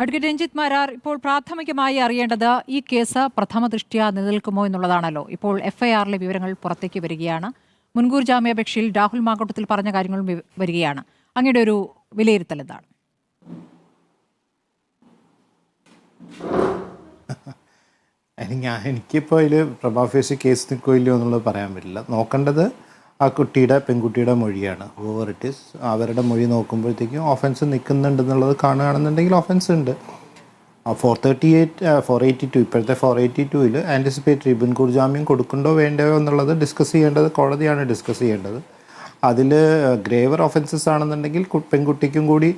Advocate Ranjith Marar ഇപ്പോൾ പ്രാഥമികമായി അറിയേണ്ടത് ഈ കേസ് പ്രഥമ ദൃഷ്ട്യാ നിലനിൽക്കുമോ എന്നുള്ളതാണല്ലോ. ഇപ്പോൾ എഫ്ഐആറിലെ വിവരങ്ങൾ പുറത്തേക്ക് വരികയാണ്. മുൻകൂർ ജാമ്യാപേക്ഷയിൽ രാഹുൽ മാങ്കോട്ടത്തിൽ പറഞ്ഞ കാര്യങ്ങളും വരികയാണ്. അങ്ങയുടെ ഒരു വിലയിരുത്തൽ എന്താണ്? ഞാൻ എനിക്കിപ്പോൾ അതിൽ പ്രഭാഫേസി കേസ് നിൽക്കുമല്ലോ എന്നുള്ളത് പറയാൻ പറ്റില്ല. നോക്കേണ്ടത് ആ കുട്ടിയുടെ പെൺകുട്ടിയുടെ മൊഴിയാണ്. ഓവർ ഇറ്റ് ഈസ് അവരുടെ മൊഴി നോക്കുമ്പോഴത്തേക്കും ഓഫൻസ് നിൽക്കുന്നുണ്ടെന്നുള്ളത് കാണുകയാണെന്നുണ്ടെങ്കിൽ ഓഫൻസ് ഉണ്ട്. Four thirty eight four eighty two ഇപ്പോഴത്തെ ഫോർ എയ്റ്റി ടുവിൽ ആന്റിസിപ്പേറ്ററി മുൻകൂർ ജാമ്യം കൊടുക്കണ്ടോ വേണ്ടയോ എന്നുള്ളത് ഡിസ്കസ് ചെയ്യേണ്ടത് കോടതിയാണ് ഡിസ്കസ് ചെയ്യേണ്ടത്. അതിൽ ഗ്രേവർ ഒഫൻസസ് ആണെന്നുണ്ടെങ്കിൽ പെൺകുട്ടിക്കും കൂടി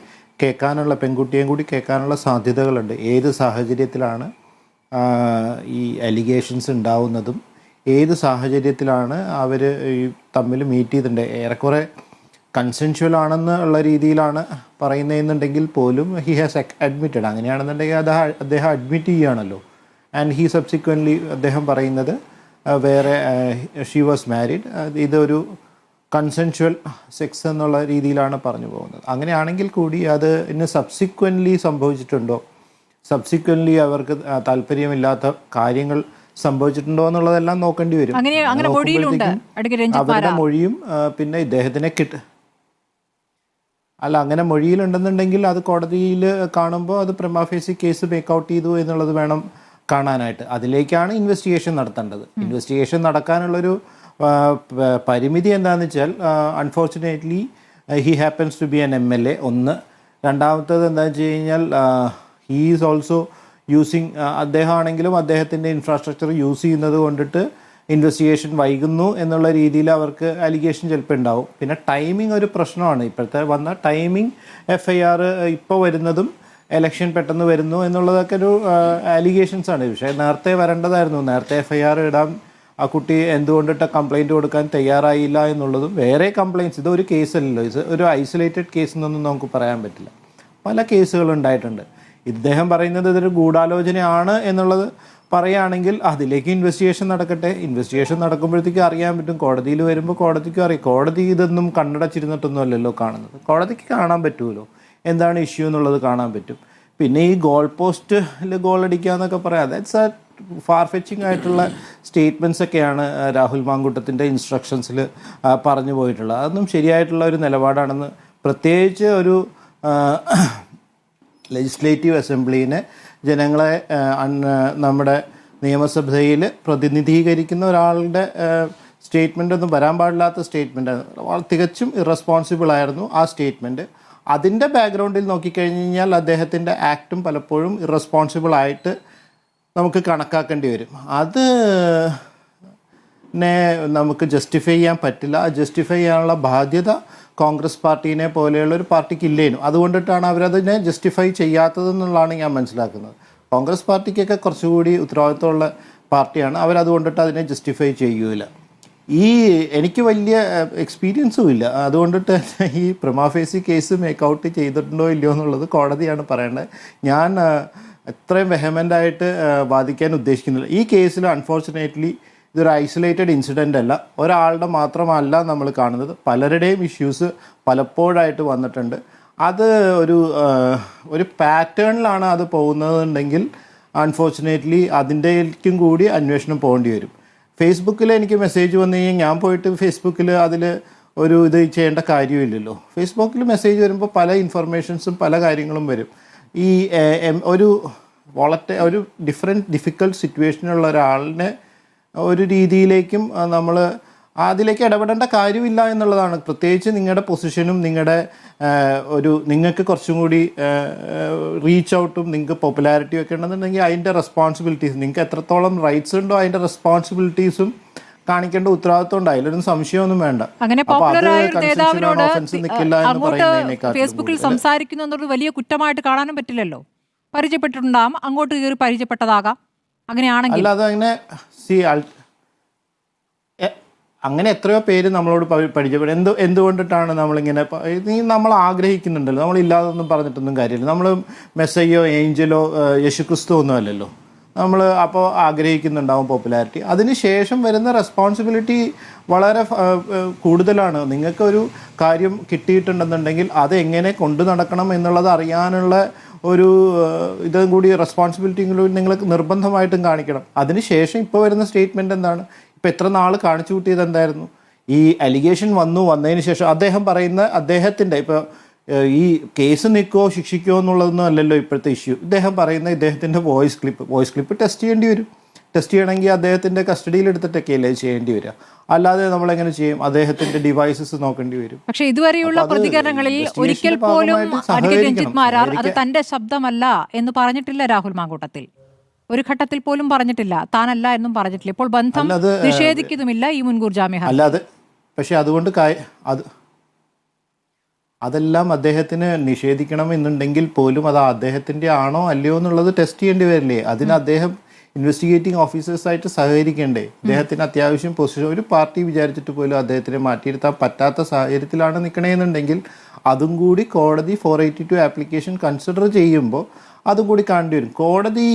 കേൾക്കാനുള്ള പെൺകുട്ടിയെയും കൂടി കേൾക്കാനുള്ള സാധ്യതകളുണ്ട്. ഏത് സാഹചര്യത്തിലാണ് ഈ അലിഗേഷൻസ് ഉണ്ടാവുന്നതും ഏത് സാഹചര്യത്തിലാണ് അവർ ഈ തമ്മിൽ മീറ്റ് ചെയ്തിട്ടുണ്ട്? ഏറെക്കുറെ കൺസെൻഷ്വൽ ആണെന്ന് ഉള്ള രീതിയിലാണ് പറയുന്നതെന്നുണ്ടെങ്കിൽ പോലും ഹി ഹാസ് അഡ്മിറ്റഡ് അങ്ങനെയാണെന്നുണ്ടെങ്കിൽ അത് അദ്ദേഹം അഡ്മിറ്റ് ചെയ്യുകയാണല്ലോ. ആൻഡ് ഹി സബ്സിക്വന്റ്ലി അദ്ദേഹം പറയുന്നത് വേറെ ഷീ വാസ് മാരിഡ് ഇതൊരു കൺസെൻഷ്വൽ സെക്സ് എന്നുള്ള രീതിയിലാണ് പറഞ്ഞു പോകുന്നത്. അങ്ങനെയാണെങ്കിൽ കൂടി അത് ഇന്ന് സബ്സിക്വന്റ്ലി സംഭവിച്ചിട്ടുണ്ടോ? സബ്സിക്വന്റ്ലി അവർക്ക് താല്പര്യമില്ലാത്ത കാര്യങ്ങൾ സംഭവിച്ചിട്ടുണ്ടോ എന്നുള്ളതെല്ലാം നോക്കേണ്ടി വരും. അങ്ങനെ അങ്ങനെ മൊഴിയിലുണ്ട്. അവരുടെ മൊഴിയും പിന്നെ ഇദ്ദേഹത്തിനെ കിട്ട് അല്ല അങ്ങനെ മൊഴിയിലുണ്ടെന്നുണ്ടെങ്കിൽ അത് കോടതിയിൽ കാണുമ്പോൾ അത് പ്രമാഫേസി കേസ് മേക്ക് ഔട്ട് ചെയ്തു എന്നുള്ളത് വേണം കാണാനായിട്ട്. അതിലേക്കാണ് ഇൻവെസ്റ്റിഗേഷൻ നടത്തേണ്ടത്. ഇൻവെസ്റ്റിഗേഷൻ നടക്കാനുള്ളൊരു പരിമിതി എന്താണെന്ന് വെച്ചാൽ unfortunately he happens to be an M L A ഒന്ന്. രണ്ടാമത്തത് എന്താണെന്ന് വെച്ച് കഴിഞ്ഞാൽ ഹീ ഈസ് ഓൾസോ യൂസിങ് അദ്ദേഹമാണെങ്കിലും അദ്ദേഹത്തിന്റെ ഇൻഫ്രാസ്ട്രക്ചർ യൂസ് ചെയ്യുന്നത് കൊണ്ടിട്ട് ഇൻവെസ്റ്റിഗേഷൻ വൈകുന്നു എന്നുള്ള രീതിയിൽ അവർക്ക് അലിഗേഷൻ ചിലപ്പോൾ ഉണ്ടാവും. പിന്നെ ടൈമിംഗ് ഒരു പ്രശ്നമാണ്. ഇപ്പോഴത്തെ വന്ന ടൈമിംഗ് എഫ് ഐ ആർ ഇപ്പോൾ വരുന്നതും എലക്ഷൻ പെട്ടെന്ന് വരുന്നു എന്നുള്ളതൊക്കെ ഒരു അലിഗേഷൻസ് ആണ്. പക്ഷേ നേരത്തെ വരേണ്ടതായിരുന്നു. നേരത്തെ എഫ് ഐ ആർ ഇടാൻ ആ കുട്ടി എന്തുകൊണ്ടിട്ട് കംപ്ലൈന്റ് കൊടുക്കാൻ തയ്യാറായില്ല എന്നുള്ളതും വേറെ കംപ്ലയിന്റ്സ് ഇതൊരു കേസല്ലല്ലോ ഇത് ഒരു ഐസൊലേറ്റഡ് കേസ് എന്നൊന്നും നമുക്ക് പറയാൻ പറ്റില്ല. പല കേസുകൾ ഉണ്ടായിട്ടുണ്ട്. ഇദ്ദേഹം പറയുന്നത് ഇതൊരു ഗൂഢാലോചനയാണ് എന്നുള്ളത് പറയുകയാണെങ്കിൽ അതിലേക്ക് ഇൻവെസ്റ്റിഗേഷൻ നടക്കട്ടെ. ഇൻവെസ്റ്റിഗേഷൻ നടക്കുമ്പോഴത്തേക്കും അറിയാൻ പറ്റും. കോടതിയിൽ വരുമ്പോൾ കോടതിക്കും അറിയാം. കോടതി ഇതൊന്നും കണ്ണടച്ചിരുന്നിട്ടൊന്നും അല്ലല്ലോ കാണുന്നത്. കോടതിക്ക് കാണാൻ പറ്റുമല്ലോ. എന്താണ് ഇഷ്യൂ എന്നുള്ളത് കാണാൻ പറ്റും. പിന്നെ ഈ ഗോൾ പോസ്റ്റിൽ ഗോൾ അടിക്കുക എന്നൊക്കെ പറയാം. ദാറ്റ്സ് ആ ഫാർ ഫെച്ചിങ് ആയിട്ടുള്ള സ്റ്റേറ്റ്മെന്റ്സ് ഒക്കെയാണ് രാഹുൽ മാങ്കുട്ടത്തിന്റെ ഇൻസ്ട്രക്ഷൻസിൽ പറഞ്ഞു പോയിട്ടുള്ളത്. അതൊന്നും ശരിയായിട്ടുള്ള ഒരു നിലപാടാണെന്ന് പ്രത്യേകിച്ച് ഒരു ലെജിസ്ലേറ്റീവ് അസംബ്ലീനെ ജനങ്ങളെ നമ്മുടെ നിയമസഭയിൽ പ്രതിനിധീകരിക്കുന്ന ഒരാളുടെ സ്റ്റേറ്റ്മെന്റ് ഒന്നും വരാൻ പാടില്ലാത്ത സ്റ്റേറ്റ്മെന്റ് തികച്ചും ഇറസ്പോൺസിബിൾ ആയിരുന്നു ആ സ്റ്റേറ്റ്മെന്റ് അതിന്റെ ബാക്ക്ഗ്രൗണ്ടിൽ നോക്കിക്കഴിഞ്ഞ് കഴിഞ്ഞാൽ അദ്ദേഹത്തിന്റെ ആക്റ്റും പലപ്പോഴും ഇറസ്പോൺസിബിൾ ആയിട്ട് നമുക്ക് കണക്കാക്കേണ്ടി വരും. അത് നമുക്ക് ജസ്റ്റിഫൈ ചെയ്യാൻ പറ്റില്ല. ജസ്റ്റിഫൈ ചെയ്യാനുള്ള ബാധ്യത കോൺഗ്രസ് പാർട്ടീനെ പോലെയുള്ള ഒരു പാർട്ടിക്ക് ഇല്ലേനും അതുകൊണ്ടിട്ടാണ് അവരതിനെ ജസ്റ്റിഫൈ ചെയ്യാത്തതെന്നുള്ളതാണ് ഞാൻ മനസ്സിലാക്കുന്നത്. കോൺഗ്രസ് പാർട്ടിക്കൊക്കെ കുറച്ചുകൂടി ഉത്തരവാദിത്തമുള്ള പാർട്ടിയാണ്. അവരതുകൊണ്ടിട്ട് അതിനെ ജസ്റ്റിഫൈ ചെയ്യൂല ഈ എനിക്ക് വലിയ എക്സ്പീരിയൻസും ഇല്ല. അതുകൊണ്ടിട്ട് ഈ പ്രമാഫേസി കേസ് മേക്ക് ഔട്ട് ചെയ്തിട്ടുണ്ടോ ഇല്ലയോ എന്നുള്ളത് കോടതിയാണ് പറയേണ്ടത് ഞാൻ എത്രയും വെഹമെന്റായിട്ട് വാദിക്കാൻ ഉദ്ദേശിക്കുന്നില്ല. ഈ കേസിൽ അൺഫോർച്ചുനേറ്റ്ലി ഇതൊരു ഐസൊലേറ്റഡ് ഇൻസിഡന്റ് അല്ല. ഒരാളുടെ മാത്രമല്ല നമ്മൾ കാണുന്നത്. പലരുടെയും ഇഷ്യൂസ് പലപ്പോഴായിട്ട് വന്നിട്ടുണ്ട്. അത് ഒരു ഒരു പാറ്റേണിലാണ് അത് പോകുന്നതെന്നുണ്ടെങ്കിൽ അൺഫോർച്ചുനേറ്റ്ലി അതിന്റെക്കും കൂടി അന്വേഷണം പോകേണ്ടി വരും. ഫേസ്ബുക്കിൽ എനിക്ക് മെസ്സേജ് വന്നു കഴിഞ്ഞാൽ ഞാൻ പോയിട്ട് ഫേസ്ബുക്കിൽ അതിൽ ഒരു ഇത് ചെയ്യേണ്ട കാര്യമില്ലല്ലോ. ഫേസ്ബുക്കിൽ മെസ്സേജ് വരുമ്പോൾ പല ഇൻഫർമേഷൻസും പല കാര്യങ്ങളും വരും. ഈ ഒരു വളറ്റ ഒരു ഡിഫറെന്റ് ഡിഫിക്കൽട്ട് സിറ്റുവേഷനുള്ള ഒരാളിനെ ഒരു രീതിയിലേക്കും നമ്മൾ അതിലേക്ക് ഇടപെടേണ്ട കാര്യമില്ല എന്നുള്ളതാണ്. പ്രത്യേകിച്ച് നിങ്ങളുടെ പൊസിഷനും നിങ്ങളുടെ ഒരു നിങ്ങൾക്ക് കുറച്ചും കൂടി റീച്ച് ഔട്ടും നിങ്ങൾക്ക് പോപ്പുലാരിറ്റിയും ഒക്കെ ഉണ്ടെന്നുണ്ടെങ്കിൽ അതിന്റെ റെസ്പോൺസിബിലിറ്റീസ് നിങ്ങൾക്ക് എത്രത്തോളം റൈറ്റ്സ് ഉണ്ടോ അതിന്റെ റെസ്പോൺസിബിലിറ്റീസും കാണിക്കേണ്ട ഉത്തരവാദിത്വം ഉണ്ട്. അതിലൊന്നും സംശയമൊന്നും വേണ്ട. അങ്ങനെ ഫേസ്ബുക്കിൽ. സംസാരിക്കുന്നു എന്നുള്ളത് വലിയ കുറ്റമായിട്ട് കാണാനും പറ്റില്ലല്ലോ. പരിചയപ്പെട്ടിട്ടുണ്ടാകാം അങ്ങോട്ട് കയറി പരിചയപ്പെട്ടതാകാം. അങ്ങനെയാണെങ്കിൽ അല്ലാതെ അങ്ങനെ സി അങ്ങനെ എത്രയോ പേര് നമ്മളോട് പഠിച്ചപ്പോൾ എന്ത് എന്തുകൊണ്ടിട്ടാണ് നമ്മളിങ്ങനെ നീ നമ്മൾ ആഗ്രഹിക്കുന്നുണ്ടല്ലോ. നമ്മളില്ലാതൊന്നും പറഞ്ഞിട്ടൊന്നും കാര്യമില്ല. നമ്മൾ മെസ്സയ്യോ ഏഞ്ചലോ യേശുക്രിസ്തു ഒന്നും അല്ലല്ലോ. നമ്മൾ അപ്പോൾ ആഗ്രഹിക്കുന്നുണ്ടാവും പോപ്പുലാരിറ്റി. അതിന് ശേഷം വരുന്ന റെസ്പോൺസിബിലിറ്റി വളരെ കൂടുതലാണ്. നിങ്ങൾക്കൊരു കാര്യം കിട്ടിയിട്ടുണ്ടെന്നുണ്ടെങ്കിൽ അത് എങ്ങനെ കൊണ്ടു നടക്കണം എന്നുള്ളത് അറിയാനുള്ള ഒരു ഇതും കൂടി റെസ്പോൺസിബിലിറ്റിയും നിങ്ങൾ നിർബന്ധമായിട്ടും കാണിക്കണം. അതിനുശേഷം ഇപ്പോൾ വരുന്ന സ്റ്റേറ്റ്മെന്റ് എന്താണ്? ഇപ്പോൾ എത്ര നാൾ കാണിച്ചു കൂട്ടിയത് എന്തായിരുന്നു? ഈ അലിഗേഷൻ വന്നു വന്നതിന് ശേഷം അദ്ദേഹം പറയുന്ന അദ്ദേഹത്തിന്റെ ഇപ്പോൾ ഈ കേസ് നിൽക്കുമോ ശിക്ഷിക്കുമോ എന്നുള്ളതൊന്നും അല്ലല്ലോ ഇപ്പോഴത്തെ ഇഷ്യൂ ഇദ്ദേഹം പറയുന്ന ഇദ്ദേഹത്തിന്റെ voice clip voice clip test ചെയ്യേണ്ടി വരും. ടെസ്റ്റ് ചെയ്യണമെങ്കിൽ അദ്ദേഹത്തിന്റെ കസ്റ്റഡിയിൽ എടുത്തിട്ടൊക്കെ അല്ലേ ചെയ്യേണ്ടി വരിക. അല്ലാതെ നമ്മൾ എങ്ങനെ ചെയ്യും? അദ്ദേഹത്തിന്റെ ഡിവൈസസ് നോക്കേണ്ടി വരും. പക്ഷെ ഇതുവരെയുള്ള പ്രതികരണങ്ങളിൽ ഒരിക്കൽ പോലും സഹകരിക്കണം. മാരാർ അത് തന്റെ ശബ്ദമല്ല എന്ന് പറഞ്ഞിട്ടില്ല രാഹുൽ മാങ്കൂട്ടത്തിൽ. ഒരു ഘട്ടത്തിൽ പോലും പറഞ്ഞിട്ടില്ല. താനല്ല എന്നും പറഞ്ഞിട്ടില്ല. ഇപ്പോൾ ബന്ധം നിഷേധിക്കുന്നുമില്ല ഈ മുൻകൂർ ജാമ്യ അല്ലാതെ പക്ഷെ അതുകൊണ്ട് അത് അതെല്ലാം അദ്ദേഹത്തിന് നിഷേധിക്കണം എന്നുണ്ടെങ്കിൽ പോലും അത് അദ്ദേഹത്തിന്റെ ആണോ അല്ലയോ എന്നുള്ളത് ടെസ്റ്റ് ചെയ്യേണ്ടി വരില്ലേ? അതിന് അദ്ദേഹം ഇൻവെസ്റ്റിഗേറ്റിംഗ് ഓഫീസേഴ്സായിട്ട് സഹകരിക്കണ്ടേ? അദ്ദേഹത്തിന് അത്യാവശ്യം പൊസിഷൻ ഒരു പാർട്ടി വിചാരിച്ചിട്ട് പോലും അദ്ദേഹത്തിനെ മാറ്റിയിരുത്താൻ പറ്റാത്ത സാഹചര്യത്തിലാണ് നിൽക്കണേന്നുണ്ടെങ്കിൽ അതും കൂടി കോടതി four eighty two application consider ചെയ്യുമ്പോൾ അതും കൂടി കാണേണ്ടി വരും കോടതി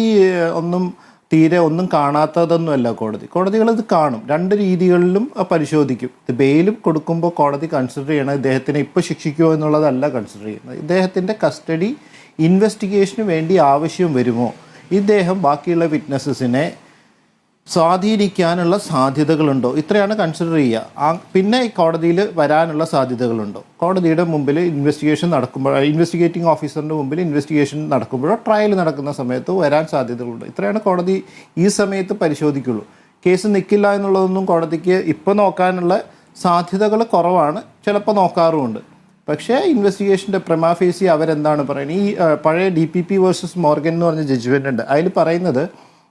ഒന്നും തീരെ ഒന്നും കാണാത്തതൊന്നുമല്ല കോടതി. കോടതികൾ ഇത് കാണും. രണ്ട് രീതികളിലും പരിശോധിക്കും. ഇത് ബെയിലും കൊടുക്കുമ്പോൾ കോടതി കൺസിഡർ ചെയ്യണം. ഇദ്ദേഹത്തിനെ ഇപ്പോൾ ശിക്ഷിക്കുമോ എന്നുള്ളതല്ല കൺസിഡർ ചെയ്യുന്നത്. ഇദ്ദേഹത്തിന്റെ കസ്റ്റഡി ഇൻവെസ്റ്റിഗേഷന് വേണ്ടി ആവശ്യം വരുമോ? ഇദ്ദേഹം ബാക്കിയുള്ള വിറ്റ്നസ്സസിനെ സ്വാധീനിക്കാനുള്ള സാധ്യതകളുണ്ടോ? ഇത്രയാണ് കൺസിഡർ ചെയ്യുക. പിന്നെ കോടതിയിൽ വരാനുള്ള സാധ്യതകളുണ്ടോ? കോടതിയുടെ മുമ്പിൽ ഇൻവെസ്റ്റിഗേഷൻ നടക്കുമ്പോൾ ഇൻവെസ്റ്റിഗേറ്റിംഗ് ഓഫീസറിന്റെ മുമ്പിൽ ഇൻവെസ്റ്റിഗേഷൻ നടക്കുമ്പോഴോ ട്രയൽ നടക്കുന്ന സമയത്തോ വരാൻ സാധ്യതകളുണ്ടോ. ഇത്രയാണ് കോടതി ഈ സമയത്ത് പരിശോധിക്കുള്ളൂ. കേസ് നിൽക്കില്ല എന്നുള്ളതൊന്നും കോടതിക്ക് ഇപ്പോൾ നോക്കാനുള്ള സാധ്യതകൾ കുറവാണ്. ചിലപ്പോൾ നോക്കാറുമുണ്ട്. പക്ഷേ ഇൻവെസ്റ്റിഗേഷന്റെ പ്രമാഫേസി അവരെന്താണ് പറയുന്നത്? ഈ പഴയ D P P versus Morgan എന്ന് പറഞ്ഞ ജഡ്ജ്മെന്റ് ഉണ്ട്. അതിൽ പറയുന്നത്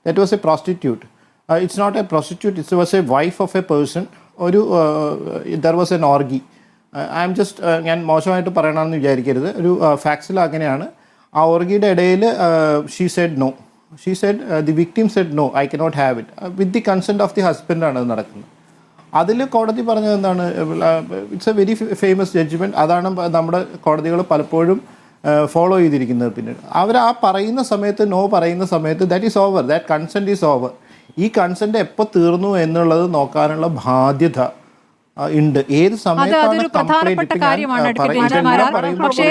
that was a prostitute it's not a prostitute it's was a wife of a person ഒരു there was an orgy I'm just ഞാൻ മോശമായിട്ട് പറയണമെന്ന് വിചാരിക്കരുത്. ഒരു ഫാക്സിൽ അങ്ങനെയാണ്. ആ ഓർഗിയുടെ ഇടയിൽ she said no she said the victim said no I cannot have it with the consent of the ഹസ്ബൻഡാണ് അത് നടക്കുന്നത്. അതിൽ കോടതി പറഞ്ഞത് എന്താണ്? It's a very famous judgment അതാണ് നമ്മുടെ കോടതികൾ പലപ്പോഴും ഫോളോ ചെയ്തിരിക്കുന്നത് പിന്നെ. അവർ ആ പറയുന്ന സമയത്ത് നോ പറയുന്ന സമയത്ത് that is over that consent is over ഈ കൺസെന്റ് എപ്പോൾ തീർന്നു എന്നുള്ളത് നോക്കാനുള്ള ബാധ്യത ഉണ്ട്. ഏത് സമയത്താണ് പ്രധാനപ്പെട്ട കാര്യമാണ് പക്ഷേ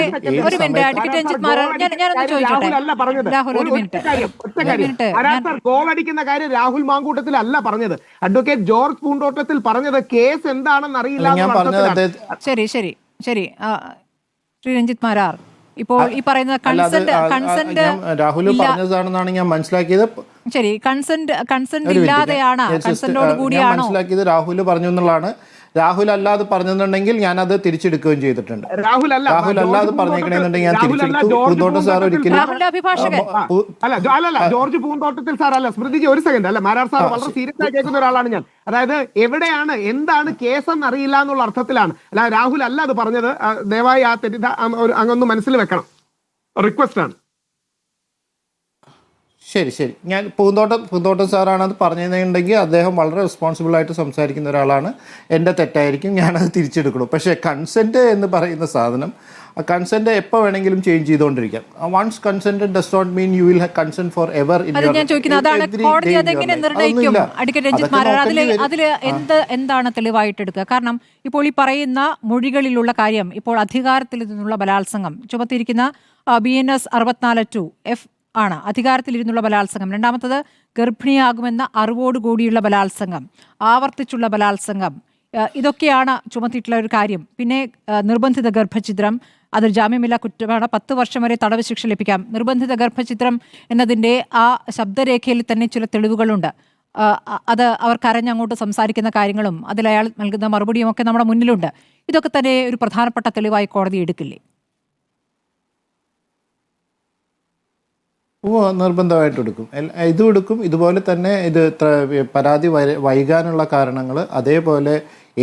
ഒരു മിനിറ്റ് അഡ്വക്കേറ്റ് രഞ്ജിത്ത് മാരാർ ഞാൻ ഞാനൊന്ന് ചോദിച്ചോട്ടെ രാഹുൽ ഒരു മിനിറ്റ്. കാര്യം ഒരു മിനിറ്റ്. ആരാ സർ ഗോളടിക്കുന്ന കാര്യം രാഹുൽ മാങ്കൂട്ടത്തിൽ അല്ല പറഞ്ഞത്. അഡ്വക്കേറ്റ് ജോർജ് പൂന്തോട്ടത്തിൽ പറഞ്ഞത് കേസ് എന്താണെന്ന് അറിയില്ല ശരി ശരി ശരി. ശ്രീ രഞ്ജിത്ത് മാരാർ. ഇപ്പോൾ ഈ പറയുന്ന കൺസെന്റ് കൺസെന്റ് രാഹുൽ പറഞ്ഞതാണെന്നാണ് ഞാൻ മനസ്സിലാക്കിയത്. ശരി കൺസെന്റ് കൺസെന്റ്. ഇല്ലാതെയാണ്. കൺസെന്റോട് കൂടിയാണോ? മനസ്സിലാക്കിയത് രാഹുൽ പറഞ്ഞു എന്നുള്ളതാണ്. രാഹുൽ അല്ലാതെ പറഞ്ഞെന്നുണ്ടെങ്കിൽ ഞാൻ അത് തിരിച്ചെടുക്കുകയും ചെയ്തിട്ടുണ്ട്. രാഹുൽ അല്ല രാഹുൽ ജോർജ് അല്ലാതെ പറഞ്ഞേക്കണെന്നുണ്ടെങ്കിൽ ഞാൻ തിരിച്ചെടുത്തു. സാർ ഒരിക്കലും ജോർജ് പൂന്തോട്ടത്തിൽ സാർ അല്ല സ്മൃതിജി ഒരു സെക്കൻഡ് അല്ല മാരാർ സാർ വളരെ സീരിയസ് ആയി കേൾക്കുന്ന ഒരാളാണ് ഞാൻ. അതായത് എവിടെയാണ് എന്താണ് കേസെന്ന് അറിയില്ല എന്നുള്ള അർത്ഥത്തിലാണ്. അല്ല രാഹുൽ അല്ല അത് പറഞ്ഞത്. ദയവായി ആ തെറ്റിദ്ധ അങ്ങൊന്ന് മനസ്സിൽ വെക്കണം. റിക്വസ്റ്റ് ആണ്. ശരി ശരി. ഞാൻ പൂന്തോട്ടം പൂന്തോട്ടം സാറാണ് അത് പറഞ്ഞതെന്നുണ്ടെങ്കിൽ അദ്ദേഹം വളരെ റെസ്പോൺസിബിൾ ആയിട്ട് സംസാരിക്കുന്ന ഒരാളാണ്. എന്റെ തെറ്റായിരിക്കും ഞാനത് തിരിച്ചെടുക്കണം. പക്ഷേ കൺസെന്റ് എന്ന് പറയുന്ന സാധനം ആ കൺസെന്റ് എപ്പോൾ വേണമെങ്കിലും change ചെയ്തുകൊണ്ടിരിക്കാം. Once consent does not mean you will consent for ever in അതിൽ എന്ത് എന്താണ് തെളിവായിട്ട് എടുക്കുക കാരണം ഇപ്പോൾ ഈ പറയുന്ന മൊഴികളിലുള്ള കാര്യം ഇപ്പോൾ അധികാരത്തിൽ നിന്നുള്ള ബലാത്സംഗം ചുമത്തിയിരിക്കുന്ന ബി എൻ എസ് അറുപത്തിനാല് ടു എഫ് ആണ്. അധികാരത്തിലിരുന്നുള്ള ബലാത്സംഗം. രണ്ടാമത്തത് ഗർഭിണിയാകുമെന്ന അറിവോടുകൂടിയുള്ള ബലാത്സംഗം. ആവർത്തിച്ചുള്ള ബലാത്സംഗം. ഇതൊക്കെയാണ് ചുമത്തിയിട്ടുള്ള ഒരു കാര്യം. പിന്നെ നിർബന്ധിത ഗർഭചിത്രം അത് ജാമ്യമില്ലാ കുറ്റമാണ്. പത്ത് വർഷം വരെ തടവ് ശിക്ഷ ലഭിക്കാം. നിർബന്ധിത ഗർഭചിത്രം എന്നതിന്റെ ആ ശബ്ദരേഖയിൽ തന്നെ ചില തെളിവുകളുണ്ട്. അത് അവർ കരഞ്ഞങ്ങോട്ട് സംസാരിക്കുന്ന കാര്യങ്ങളും അതിൽ അയാൾ നൽകുന്ന മറുപടിയും ഒക്കെ നമ്മുടെ മുന്നിലുണ്ട്. ഇതൊക്കെ തന്നെ ഒരു പ്രധാനപ്പെട്ട തെളിവായി കോടതി എടുക്കില്ലേ? ഓ നിർബന്ധമായിട്ട് എടുക്കും ഇതും എടുക്കും ഇതുപോലെ തന്നെ ഇത് പരാതി വൈകാനുള്ള കാരണങ്ങൾ അതേപോലെ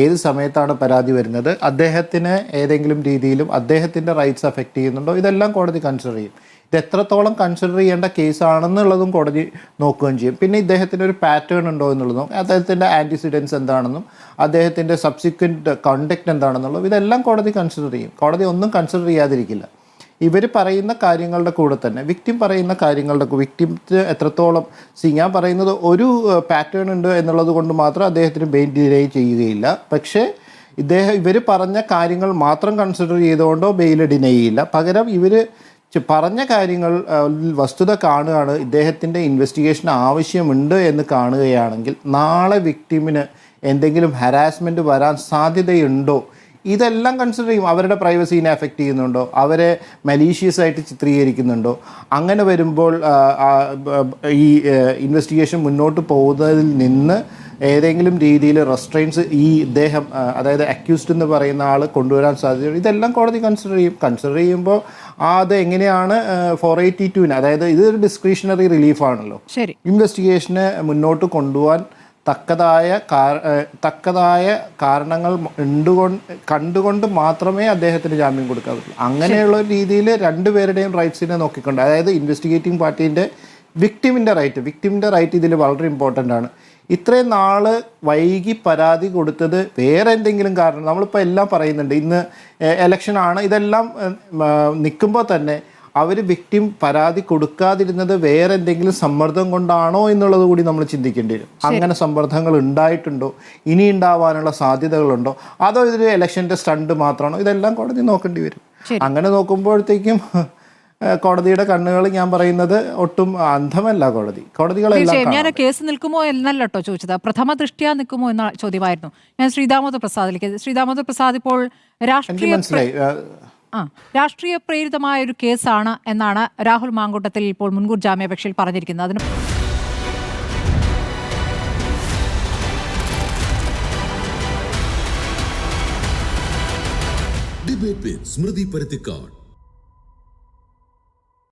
ഏത് സമയത്താണ് പരാതി വരുന്നത് അദ്ദേഹത്തിന് ഏതെങ്കിലും രീതിയിലും അദ്ദേഹത്തിന്റെ റൈറ്റ്സ് അഫക്റ്റ് ചെയ്യുന്നുണ്ടോ ഇതെല്ലാം കോടതി കൺസിഡർ ചെയ്യും. ഇത് എത്രത്തോളം കൺസിഡർ ചെയ്യേണ്ട കേസാണെന്നുള്ളതും കോടതി നോക്കുകയും ചെയ്യും. പിന്നെ ഇദ്ദേഹത്തിന്റെ ഒരു പാറ്റേൺ ഉണ്ടോ എന്നുള്ളതും അദ്ദേഹത്തിന്റെ ആന്റിസിഡൻസ് എന്താണെന്നും അദ്ദേഹത്തിന്റെ സബ്സിക്വന്റ് കണ്ടക്ട് എന്താണെന്നുള്ളതും ഇതെല്ലാം കോടതി കൺസിഡർ ചെയ്യും. കോടതി ഒന്നും കൺസിഡർ ചെയ്യാതിരിക്കില്ല. ഇവർ പറയുന്ന കാര്യങ്ങളുടെ കൂടെ തന്നെ വിക്ടിം പറയുന്ന കാര്യങ്ങളുടെ വിക്ടിംസ് എത്രത്തോളം സി ഞാൻ പറയുന്നത് ഒരു പാറ്റേൺ ഉണ്ട് എന്നുള്ളത് കൊണ്ട് മാത്രം അദ്ദേഹത്തിന് ബെയിൻ ഡിലേ ചെയ്യുകയില്ല. പക്ഷേ ഇദ്ദേഹം ഇവർ പറഞ്ഞ കാര്യങ്ങൾ മാത്രം കൺസിഡർ ചെയ്തുകൊണ്ടോ ബെയിൽ ഡിനൈ ചെയ്യില്ല. പകരം ഇവർ പറഞ്ഞ കാര്യങ്ങൾ വസ്തുത കാണുകയാണ് ഇദ്ദേഹത്തിന്റെ ഇൻവെസ്റ്റിഗേഷൻ ആവശ്യമുണ്ട് എന്ന് കാണുകയാണെങ്കിൽ നാളെ വിക്ടിമിന് എന്തെങ്കിലും ഹരാസ്മെന്റ് വരാൻ സാധ്യതയുണ്ടോ ഇതെല്ലാം കൺസിഡർ ചെയ്യും. അവരുടെ പ്രൈവസീനെ അഫക്റ്റ് ചെയ്യുന്നുണ്ടോ? അവരെ മലീഷ്യസ് ആയിട്ട് ചിത്രീകരിക്കുന്നുണ്ടോ? അങ്ങനെ വരുമ്പോൾ ഈ ഇൻവെസ്റ്റിഗേഷൻ മുന്നോട്ട് പോകുന്നതിൽ നിന്ന് ഏതെങ്കിലും രീതിയിൽ റെസ്ട്രെയിൻസ് ഈ ഇദ്ദേഹം അതായത് അക്യൂസ്ഡ് എന്ന് പറയുന്ന ആൾ കൊണ്ടുവരാൻ സാധ്യതയുണ്ട് ഇതെല്ലാം കോടതി കൺസിഡർ ചെയ്യും. കൺസിഡർ ചെയ്യുമ്പോൾ ആ അത് എങ്ങനെയാണ് ഫോർ എയ്റ്റി ടുവിന് അതായത് ഇതൊരു ഡിസ്ക്രിഷണറി റിലീഫാണല്ലോ ശരി. ഇൻവെസ്റ്റിഗേഷനെ മുന്നോട്ട് കൊണ്ടുപോകാൻ തക്കതായ തക്കതായ കാരണങ്ങൾ ഉണ്ടുകൊണ്ട് കണ്ടുകൊണ്ട് മാത്രമേ അദ്ദേഹത്തിന് ജാമ്യം കൊടുക്കാൻ പറ്റൂ അങ്ങനെയുള്ള രീതിയിൽ രണ്ടുപേരുടെയും റൈറ്റ്സിനെ നോക്കിക്കൊണ്ട് അതായത് ഇൻവെസ്റ്റിഗേറ്റിംഗ് പാർട്ടീന്റെ വിക്ടിമിന്റെ റൈറ്റ് വിക്ടിമിന്റെ റൈറ്റ് ഇതിൽ വളരെ ഇമ്പോർട്ടന്റ് ആണ്. ഇത്രയും നാൾ വൈകി പരാതി കൊടുത്തത് വേറെ എന്തെങ്കിലും കാരണം നമ്മളിപ്പോൾ എല്ലാം പറയുന്നുണ്ട് ഇന്ന് ഇലക്ഷനാണ് ഇതെല്ലാം നിൽക്കുമ്പോൾ തന്നെ അവർ വിക്ടിം പരാതി കൊടുക്കാതിരുന്നത് വേറെ എന്തെങ്കിലും സമ്മർദ്ദം കൊണ്ടാണോ എന്നുള്ളത് കൂടി നമ്മൾ ചിന്തിക്കേണ്ടി വരും. അങ്ങനെ സമ്മർദ്ദങ്ങൾ ഉണ്ടായിട്ടുണ്ടോ? ഇനി ഉണ്ടാവാനുള്ള സാധ്യതകളുണ്ടോ? അതോ ഇതൊരു ഇലക്ഷന്റെ സ്റ്റണ്ട് മാത്രമാണോ? ഇതെല്ലാം കോടതി നോക്കേണ്ടി വരും. അങ്ങനെ നോക്കുമ്പോഴത്തേക്കും കോടതിയുടെ കണ്ണുകൾ ഞാൻ പറയുന്നത് ഒട്ടും അന്ധമല്ല കോടതി. കോടതികളെല്ലാം ഞാൻ കേസ് നിൽക്കുമോ എന്നല്ല കേട്ടോ ചോദിച്ചത്. പ്രഥമ ദൃഷ്ടിയാ നിൽക്കുമോ എന്ന ചോദ്യമായിരുന്നു. ഞാൻ ശ്രീദാമോദ പ്രസാദിലേക്ക് ശ്രീദാമോദ പ്രസാദ് ഇപ്പോൾ രാഷ്ട്രീയ ആ രാഷ്ട്രീയ പ്രേരിതമായ ഒരു കേസാണ് എന്നാണ് രാഹുൽ മാങ്കൂട്ടത്തിൽ ഇപ്പോൾ മുൻകൂർ ജാമ്യാപേക്ഷയിൽ പറഞ്ഞിരിക്കുന്നത്. അതിന് ഡിബേറ്റ് സ്മൃതി പരുത്തിക്കാട്